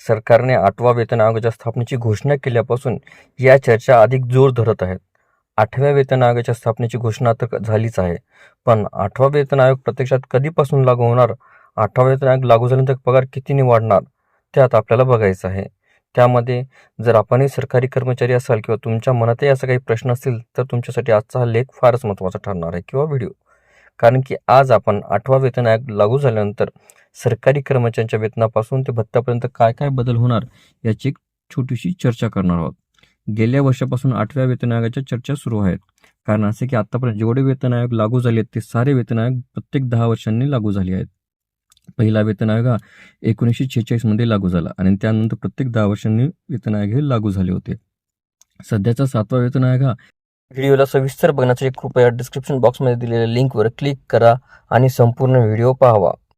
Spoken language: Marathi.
सरकारने आठवा वेतन आयोगाच्या स्थापनेची घोषणा केल्यापासून या चर्चा अधिक जोर धरत आहेत. आठव्या वेतन आयोगाच्या स्थापनेची घोषणा तर झालीच आहे पण आठवा वेतन आयोग प्रत्यक्षात कधीपासून लागू होणार? आठवा वेतन आयोग लागू झाल्यानंतर पगार कितीने वाढणार? त्यात आपल्याला बघायचं आहे. त्यामध्ये जर आपणही सरकारी कर्मचारी असाल किंवा तुमच्या मनातही असा काही प्रश्न असतील तर तुमच्यासाठी आजचा हा लेख फारच महत्त्वाचा ठरणार आहे किंवा व्हिडिओ. कारण की आज आपण आठवा वेतन आयोग लागू झाल्यानंतर सरकारी कर्मचाऱ्यांच्या वेतनापासून ते भत्त्यापर्यंत काय काय बदल होणार याची एक छोटीशी चर्चा करणार आहोत. गेल्या वर्षापासून आठव्या वेतन आयोगाच्या चर्चा सुरू आहेत. कारण असे की आतापर्यंत जेवढे वेतन आयोग लागू झाले आहेत ते सारे वेतन आयोग प्रत्येक दहा वर्षांनी लागू झाले आहेत. पहिला वेतन आयोग हा एकोणीसशे छेचाळीसमध्ये लागू झाला आणि त्यानंतर प्रत्येक दहा वर्षांनी वेतन आयोग हे लागू झाले होते. सध्याचा सातवा वेतन आयोग हा व्हिडिओला सविस्तर बघण्यासाठी कृपया डिस्क्रिप्शन बॉक्समध्ये दिलेल्या लिंकवर क्लिक करा आणि संपूर्ण व्हिडिओ पाहावा.